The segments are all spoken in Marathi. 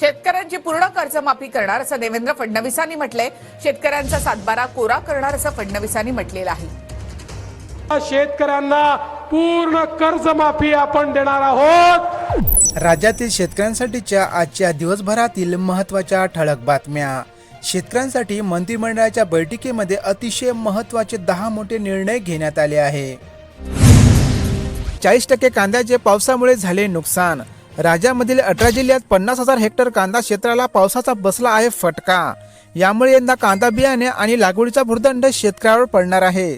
शेतकऱ्यांची पूर्ण कर्जमाफी करणार असं देवेंद्र फडणवीसांनी म्हटलंय. शेतकऱ्यांचा सातबारा कोरा करणार असं फडणवीसांनी म्हटलेलं आहे. शेतकऱ्यांना पूर्ण कर्जमाफी आपण देणार आहोत. राज्यातील शेतकऱ्यांसाठीच्या आजच्या दिवसभरातील महत्त्वाच्या ठळक बातम्या. शेतकऱ्यांसाठी मंत्रिमंडळाच्या बैठकीमध्ये अतिशय महत्त्वाचे दहा मोठे निर्णय घेण्यात आले आहे. चाळीस टक्के कांद्याचे पावसामुळे झाले नुकसान. राज्यामधील अठरा जिल्ह्यात पन्नास हजार हेक्टर कांदा क्षेत्राला पावसाचा बसला आहे फटका. यामुळे यंदा कांदा बियाणे आणि लागवडीचा भूर्दंड शेतकऱ्यावर पडणार आहे.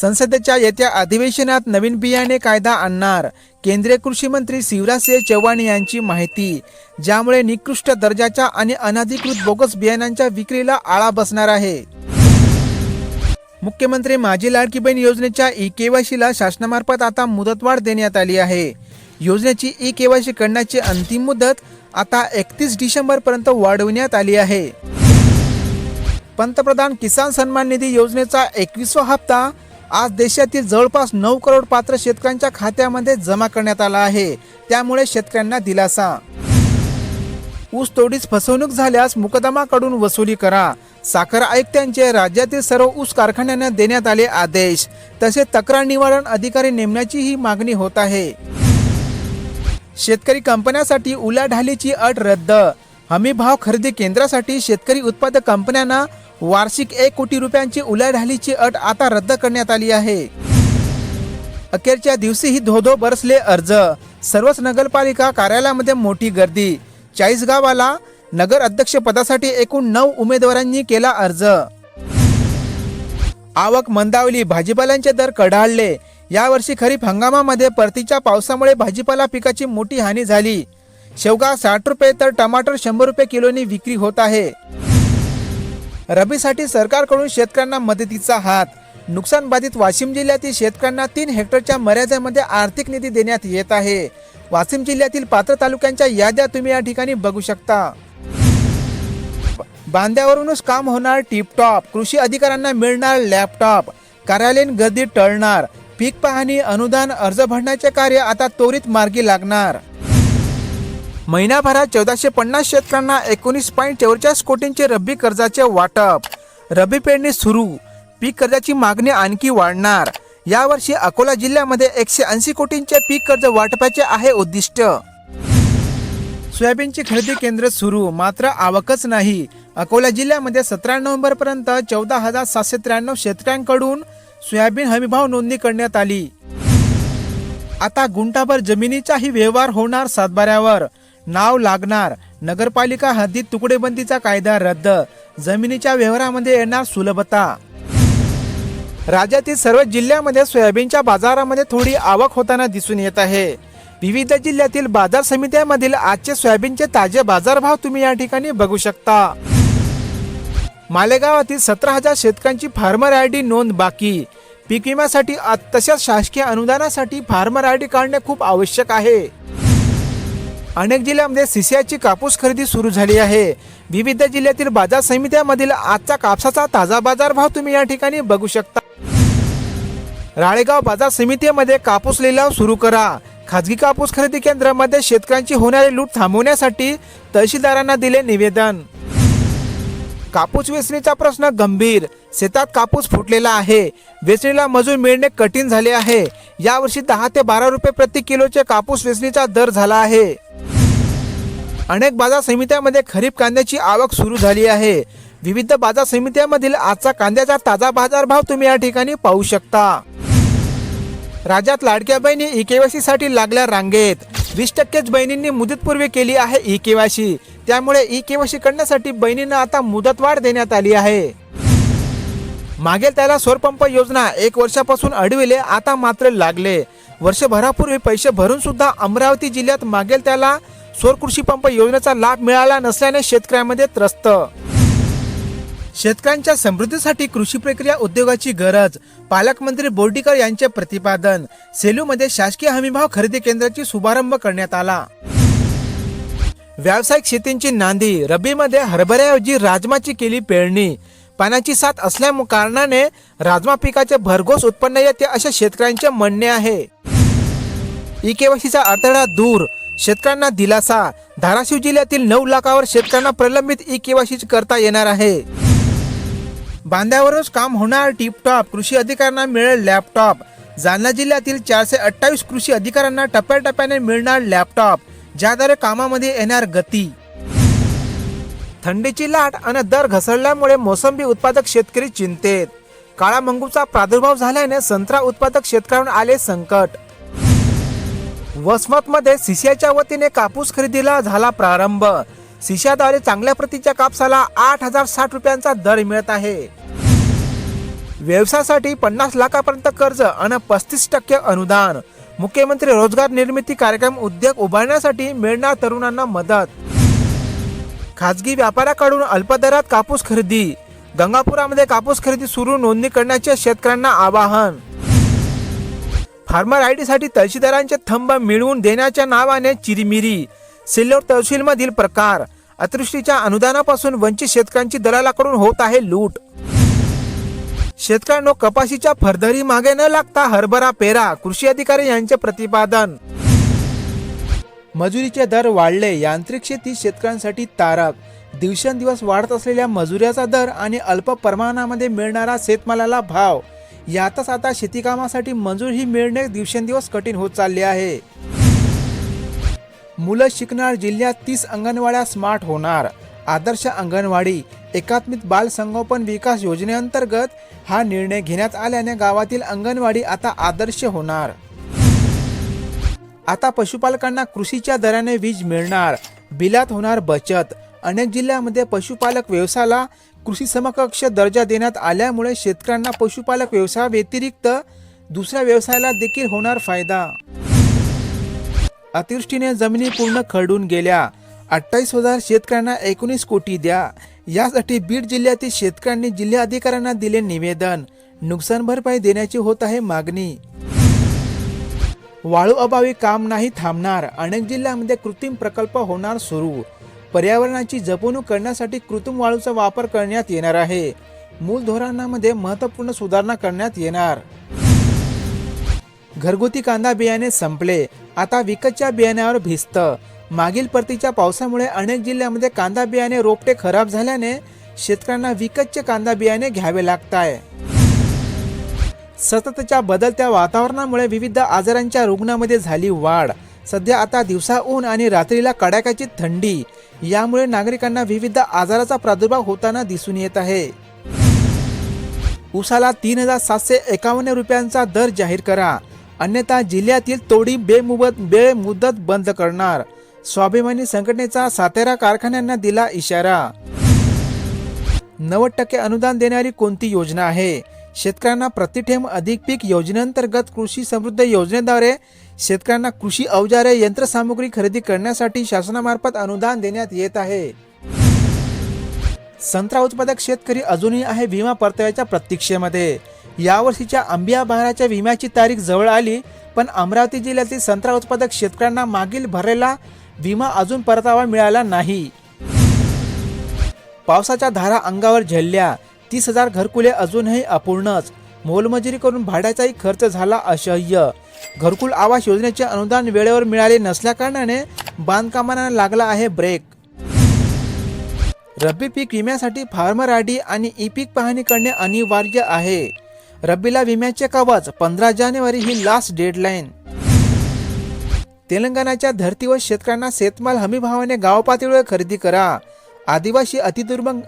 संसदेच्या येत्या अधिवेशनात नवीन बियाणे कायदा आणणार. केंद्रीय कृषी मंत्री शिवराजसिंह चौहान यांची माहिती. ज्यामुळे निकृष्ट दर्जाच्या आणि अनधिकृत बोगस बियाण्यांच्या विक्रीला आळा बसणार आहे. मुख्यमंत्री माझी लाडकी बहीण योजनेच्या ई केवायसीला शासनामार्फत आता मुदतवाढ देण्यात आली आहे. योजनेची ई केवायसी करण्याची अंतिम मुदत आता एकतीस डिसेंबर पर्यंत वाढवण्यात आली आहे. पंतप्रधान किसान सन्मान निधी योजनेचा एकवीसवा हप्ता आज देशातील जवळपास नऊ करोड पात्र शेतकऱ्यांच्या खात्यामध्ये जमा करण्यात आला आहे. त्यामुळे शेतकऱ्यांना दिलासा. ऊस तोडीस फसवणूक झाल्यास मुकदमाकडून वसुली करा. साखर आयुक्तांचे राज्यातील सर्व ऊस कारखान्यांना देण्यात आले आदेश. तसेच तक्रार निवारण अधिकारी नेमण्याची ही मागणी होत आहे. शेतकरी कंपन्यांसाठी उलाढालीची अट रद्द. हमी भाव खरेदी केंद्रासाठी शेतकरी उत्पादक कंपन्यांना वार्षिक एक कोटी रुपयांची उलाढालीची अट आता रद्द करण्यात आली आहे. अखेरच्या दिवशीही धोधो बरसले अर्ज. सर्वच नगरपालिका कार्यालयामध्ये मोठी गर्दी. चाळीस गावाला नगर अध्यक्ष पदासाठी एकूण नऊ उमेदवारांनी केला अर्ज. आवक मंदावली भाजीपाल्यांचे दर कढाळले. यावर्षी खरीप हंगामामध्ये परतीच्या पावसामुळे भाजीपाला पिकाची मोठी हानी झाली. शेवगा साठ रुपये तर टमाटर शंभर रुपये किलोनी विक्री होत आहे. रबीसाठी सरकारकडून शेतकऱ्यांना मदतीचा हात. नुकसान बाधित वाशिम जिल्ह्यातील शेतकऱ्यांना तीन हेक्टरच्या मर्यादेमध्ये आर्थिक निधी देण्यात येत आहे. वाशिम जिल्ह्यातील पात्र तालुक्यांच्या याद्या तुम्ही या ठिकाणी बघू शकता. बांध्यावरूनच काम होणार टिपटॉप. कृषी अधिकाऱ्यांना मिळणार लॅपटॉप. कार्यालयीन गर्दी टळणार. पीक पाहणी अनुदान अर्ज भरण्याचे कार्य आता त्वरित मार्गी लागणार. महिनाभरात चौदाशे पन्नास शेतकऱ्यांना एकोणीस पॉईंट चौवेचाळीस कोटींचे रब्बी कर्जाचे वाटप. रब्बी पेरणी सुरू. पीक कर्जाची मागणी आणखी वाढणार. यावर्षी अकोला जिल्ह्यामध्ये एकशे ऐंशी कोटींचे पीक कर्ज वाटपाचे आहे उद्दिष्ट. सोयाबीनची खरेदी केंद्र सुरू. मात्र आवकच नाही. अकोला जिल्ह्यामध्ये सतरा नोव्हेंबर पर्यंत चौदा हजार सातशे त्र्याण्णव शेतकऱ्यांकडून सोयाबीन हमीभाव नोंदणी करण्यात आली. आता गुंठाभर जमिनीचाही व्यवहार होणार सातबाऱ्यावर. नाव लागणार. नगरपालिका हद्दीत तुकडेबंदीचा कायदा रद्द. जमिनीच्या व्यवहारामध्ये येणार सुलभता. राज्यातील सर्व जिल्ह्यामध्ये सोयाबीनच्या बाजारामध्ये थोडी आवक होताना दिसून येत आहे. विविध जिल्ह्यातील बाजार समित्यांमधील आजचे सोयाबीनचे ताजे बाजारभाव तुम्ही या ठिकाणी बघू शकता. मालेगावातील सतरा हजार शेतकऱ्यांची फार्मर आय डी नोंद बाकी. पीक विम्यासाठी आ- तसेच शासकीय अनुदानासाठी फार्मर आय डी काढणे खूप आवश्यक आहे. अनेक जिल्ह्यामध्ये सीसीआयची कापूस खरेदी सुरू झाली आहे. विविध जिल्ह्यातील बाजार समित्यामधील आजचा कापसाचा ताजा बाजारभाव तुम्ही या ठिकाणी बघू शकता. राळेगाव बाजार समितीमध्ये कापूस लिलाव सुरू करा. खाजगी कापूस खरेदी केंद्रामध्ये शेतकऱ्यांची होणारी लूट थांबवण्यासाठी तहसीलदारांना दिले निवेदन. कापूस वेचणीचा प्रश्न गंभीर. शेतात कापूस फुटलेला आहे. वेचणीला मजूर मिळणे कठीण झाले आहे. यावर्षी दहा ते बारा रुपये प्रति किलोचे कापूस वेचणीचा दर झाला आहे. अनेक बाजार समित्यांमध्ये खरीप कांद्याची आवक सुरू झाली आहे. विविध बाजार समित्यांमधील आजचा कांद्याचा ताजा बाजारभाव तुम्ही या ठिकाणी पाहू शकता. राज्यात लाडक्या बहिणी ई साठी लागल्या रांगेत. वीस टक्केच बहिणींनी मुदतपूर्वी केली आहे ई केवायसी त्यामुळे ई केवायसी करण्यासाठी बहिणींना आता मुदतवाढ देण्यात आली आहे. मागेल त्याला सौरपंप योजना एक वर्षापासून अडविले आता मात्र लागले. वर्षभरापूर्वी पैसे भरून सुद्धा अमरावती जिल्ह्यात मागेल त्याला सौर कृषी पंप योजनेचा लाभ मिळाला नसल्याने शेतकऱ्यांमध्ये त्रस्त शेतकऱ्यांच्या समृद्धीसाठी कृषी प्रक्रिया उद्योगाची गरज पालकमंत्री बोर्डीकर यांचे प्रतिपादन सेलूमध्ये शासकीय हमीभाव खरेदी केंद्राची शुभारंभ करण्यात आला. व्यावसायिक शेतींची नांदी रबीमध्ये हरभऱ्याऐवजी राजमाची केली पेरणी पाण्याची साथ असल्या कारणाने राजमा पिकाचे भरघोस उत्पन्न येते असे शेतकऱ्यांचे म्हणणे आहे. ई केवायसीचा अडथळा दूर शेतकऱ्यांना दिलासा धाराशिव जिल्ह्यातील नऊ लाखावर शेतकऱ्यांना प्रलंबित ई केवायसी करता येणार आहे. बांध्यावरच काम होणार टिपटॉप. कृषी अधिकाऱ्यांना मिळेल लॅपटॉप. जालना जिल्ह्यातील चारशे अठ्ठावीस कृषी अधिकाऱ्यांना टप्प्याटप्प्याने मिळणार लॅपटॉप. ज्याद्वारे कामामध्ये येणार गती. थंडीची लाट आणि दर घसरल्यामुळे मोसंबी उत्पादक शेतकरी चिंतेत. काळा मंगूचा प्रादुर्भाव झाल्याने संत्रा उत्पादक शेतकऱ्यांवर आले संकट. वसमतमध्ये सीसीआयच्या वतीने कापूस खरेदीला झाला प्रारंभ. सिसियाद्वारे चांगल्या प्रतीच्या कापसाला आठ हजार साठ रुपयांचा दर मिळत आहे. व्यवसायासाठी पन्नास लाखापर्यंत कर्ज आणि पस्तीस टक्के अनुदान. मुख्यमंत्री रोजगार निर्मिती कार्यक्रम उद्योग उभारण्यासाठी मिळणार तरुणांना मदत. खाजगी व्यापाऱ्याकडून अल्पदरात कापूस खरेदी. गंगापुरामध्ये कापूस खरेदी सुरू नोंदणी करण्याचे शेतकऱ्यांना आवाहन. फार्मर आयसाठी तहसीलदारांचे थंब मिळवून देण्याच्या नावाने चिरीमिरी. सिल्लोड तहसीलमधील प्रकार. अतिवृष्टीच्या अनुदानापासून वंचित शेतकऱ्यांची दलालाकडून होत आहे लूट. शेतकऱ्यांनो कपाशीच्या फरदरी मागे न लागता हरभरा पेरा कृषी अधिकारी यांचे प्रतिपादन. मजुरीचे दर वाढले यांत्रिक शेती शेतकऱ्यांसाठी तारक. दिवसेंदिवस वाढत असलेल्या मजुऱ्याचा दर आणि अल्प प्रमाणामध्ये मिळणारा शेतमालाला भाव. यातच आता शेतीकामासाठी मजूर ही मिळणे दिवसेंदिवस कठीण होत चालले आहे. मुलं शिकणार जिल्ह्यात तीस अंगणवाड्या स्मार्ट होणार. आदर्श अंगणवाडी एकात्मिक बाल संगोपन विकास योजनेअंतर्गत हा निर्णय घेण्यात आल्याने गावातील अंगणवाडी आता आदर्श होणार. आता पशुपालकांना कृषीच्या दराने वीज मिळणार. बिलात होणार बचत. अनेक जिल्ह्यामध्ये पशुपालक व्यवसायाला कृषी समकक्ष दर्जा देण्यात आल्यामुळे शेतकऱ्यांना पशुपालक व्यवसायाव्यतिरिक्त दुसऱ्या व्यवसायाला देखील होणार फायदा. अतिवृष्टीने जमिनी पूर्ण खरडून गेल्या. अठ्ठावीस हजार शेतकऱ्यांना एकोणीस कोटी द्या. यासाठी बीड जिल्ह्यातील शेतकऱ्यांनी जिल्हा अधिकाऱ्यांना दिले निवेदन. नुकसान भरपाई देण्याची होत आहे मागणी. वाळू अभावी काम नाही थांबणार. अनेक जिल्ह्यांमध्ये कृत्रिम प्रकल्प होणार सुरू. पर्यावरणाची जपणूक करण्यासाठी कृत्रिम वाळूचा वापर करण्यात येणार आहे. मूल धोरणामध्ये महत्त्वपूर्ण सुधारणा करण्यात येणार. घरगुती कांदा बियाणे संपले. आता विकतच्या बियाण्यावर भिजतं. मागील परतीच्या पावसामुळे अनेक जिल्ह्यामध्ये कांदा बियाणे रोपटे खराब झाल्याने शेतकऱ्यांना विकतचे कांदा बियाणे घ्यावे लागत आहे सततच्या बदलत्या वातावरणामुळे विविध आजारांच्या रुग्णामध्ये झाली वाढ. सध्या आता दिवसा ऊन आणि रात्रीला कडाक्याची थंडी. यामुळे नागरिकांना विविध आजाराचा प्रादुर्भाव होताना दिसून येत आहे. उसाला तीन हजार सातशे एकावन्न रुपयांचा दर जाहीर करा. अन्यथा जिल्ह्यातील तोडी बेमुदत बेमुदत बंद करणार. स्वाभिमानी संघटनेचा सातेरा कारखान्यांना दिला इशारा. नव्वद टक्के अनुदान देणारी कोणती योजना आहे? शेतकऱ्यांना प्रतिठेम अधिक पीक योजनेअंतर्गत कृषी समृद्ध योजनेद्वारे शेतकऱ्यांना कृषी अवजारे यंत्रसामुग्री खरेदी करण्यासाठी शासनामार्फत अनुदान देण्यात येत आहे. संत्रा उत्पादक शेतकरी अजूनही आहे विमा परताव्याच्या प्रतीक्षेमध्ये. यावर्षीच्या आंबिया बहाराच्या विम्याची तारीख जवळ आली पण अमरावती जिल्ह्यातील संत्रा उत्पादक शेतकऱ्यांना मागील भरलेला विमा अजून परतावा मिळाला नाही. पावसाच्या धारा अंगावर झेलल्या. तीस हजार घरकुले अजूनही अपूर्णच. मोलमजुरी करून भाड्याचाही खर्च झाला असह्य. घरकुल आवास योजनेचे अनुदान वेळेवर मिळाले नसल्याकारणाने बांधकामांना लागला आहे ब्रेक. रब्बी पीक विम्यासाठी फार्मर आयडी आणि ई पीक पाहणी करणे अनिवार्य आहे. रब्बीला विम्याचे कवच पंधरा जानेवारी ही लास्ट डेडलाईन तेलंगणाच्या धर्तीवर शेतकऱ्यांना शेतमाल हमी भावाने गाव पातळीवर खरेदी करा. आदिवासी अतिदुर्गम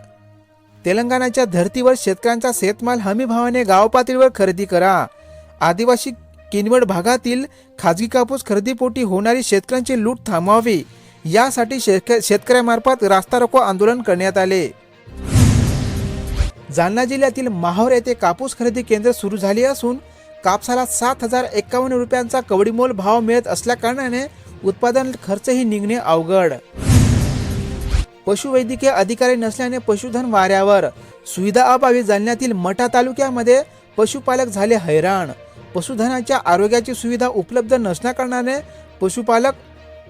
तेलंगणाच्या धर्तीवर शेतकऱ्यांचा शेतमाल हमी भावाने गाव पातळीवर खरेदी करा. आदिवासी किनवड भागातील खाजगी कापूस खरेदीपोटी होणारी शेतकऱ्यांची लूट थांबवावी. यासाठी शेतक शेतकऱ्यामार्फत रास्ता रोको आंदोलन करण्यात आले. जालना जिल्ह्यातील माहोर येथे कापूस खरेदी केंद्र सुरू झाली असून कापसाला सात हजार एकावन्न रुपयांचा कवडीमोल भाव मिळत असल्याकारणाने उत्पादन खर्चही निघणे अवघड. पशुवैद्यकीय अधिकारी नसल्याने पशुधन वाऱ्यावर. सुविधा अभावी जालन्यातील मठा तालुक्यामध्ये पशुपालक झाले हैराण. पशुधनाच्या आरोग्याची सुविधा उपलब्ध नसल्याकारणाने पशुपालक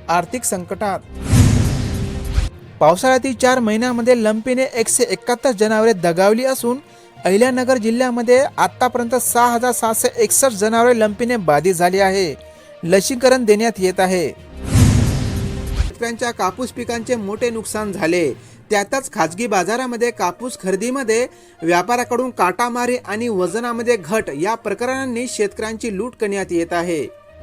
आर्थिक संकटात पावसाळ्यातील चार महिन्यामध्ये लंपीने एकशे एकाहत्तर जनावरे दगावली असून अहिल्यानगर जिल्ह्यामध्ये आतापर्यंत सहा हजार सातशे एकसष्ट जनावरे लंपीने बाधित झाली आहे. लसीकरण देण्यात येत आहे. शेतकऱ्यांच्या कापूस पिकांचे मोठे नुकसान झाले. त्यातच खाजगी बाजारामध्ये कापूस खरेदीमध्ये व्यापाऱ्याकडून काटामारी आणि वजनामध्ये घट या प्रकरणांनी शेतकऱ्यांची लूट करण्यात येत आहे.